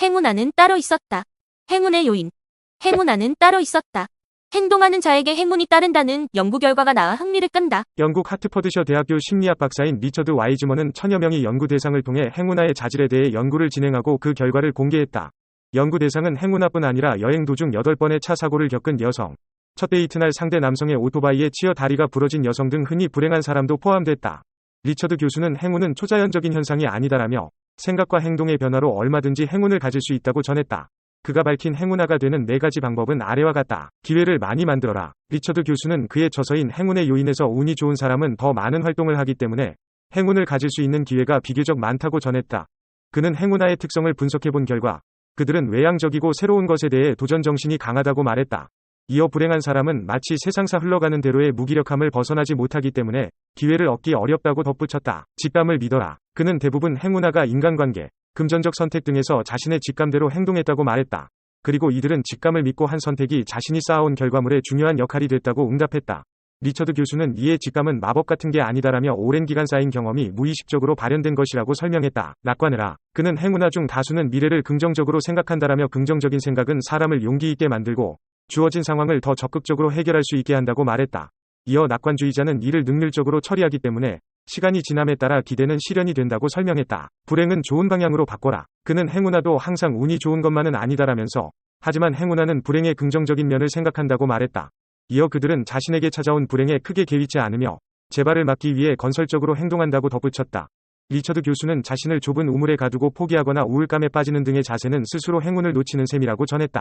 행운아는 따로 있었다. 행운의 요인. 행운아는 따로 있었다. 행동하는 자에게 행운이 따른다는 연구 결과가 나와 흥미를 끈다. 영국 하트퍼드셔 대학교 심리학 박사인 리처드 와이즈먼은 천여 명의 연구 대상을 통해 행운아의 자질에 대해 연구를 진행하고 그 결과를 공개했다. 연구 대상은 행운아뿐 아니라 여행 도중 8번의 차 사고를 겪은 여성, 첫 데이트 날 상대 남성의 오토바이에 치여 다리가 부러진 여성 등 흔히 불행한 사람도 포함됐다. 리처드 교수는 행운은 초자연적인 현상이 아니다라며 생각과 행동의 변화로 얼마든지 행운을 가질 수 있다고 전했다. 그가 밝힌 행운아가 되는 네 가지 방법은 아래와 같다. 기회를 많이 만들어라. 리처드 교수는 그의 저서인 행운의 요인에서 운이 좋은 사람은 더 많은 활동을 하기 때문에 행운을 가질 수 있는 기회가 비교적 많다고 전했다. 그는 행운아의 특성을 분석해 본 결과 그들은 외향적이고 새로운 것에 대해 도전 정신이 강하다고 말했다. 이어 불행한 사람은 마치 세상사 흘러가는 대로의 무기력함을 벗어나지 못하기 때문에 기회를 얻기 어렵다고 덧붙였다. 직감을 믿어라. 그는 대부분 행운아가 인간관계, 금전적 선택 등에서 자신의 직감대로 행동했다고 말했다. 그리고 이들은 직감을 믿고 한 선택이 자신이 쌓아온 결과물에 중요한 역할이 됐다고 응답했다. 리처드 교수는 이에 직감은 마법 같은 게 아니다라며 오랜 기간 쌓인 경험이 무의식적으로 발현된 것이라고 설명했다. 낙관해라. 그는 행운아 중 다수는 미래를 긍정적으로 생각한다라며 긍정적인 생각은 사람을 용기 있게 만들고 주어진 상황을 더 적극적으로 해결할 수 있게 한다고 말했다. 이어 낙관주의자는 이를 능률적으로 처리하기 때문에 시간이 지남에 따라 기대는 실현이 된다고 설명했다. 불행은 좋은 방향으로 바꿔라. 그는 행운아도 항상 운이 좋은 것만은 아니다라면서 하지만 행운아는 불행의 긍정적인 면을 생각한다고 말했다. 이어 그들은 자신에게 찾아온 불행에 크게 개의치 않으며 재발을 막기 위해 건설적으로 행동한다고 덧붙였다. 리처드 교수는 자신을 좁은 우물에 가두고 포기하거나 우울감에 빠지는 등의 자세는 스스로 행운을 놓치는 셈이라고 전했다.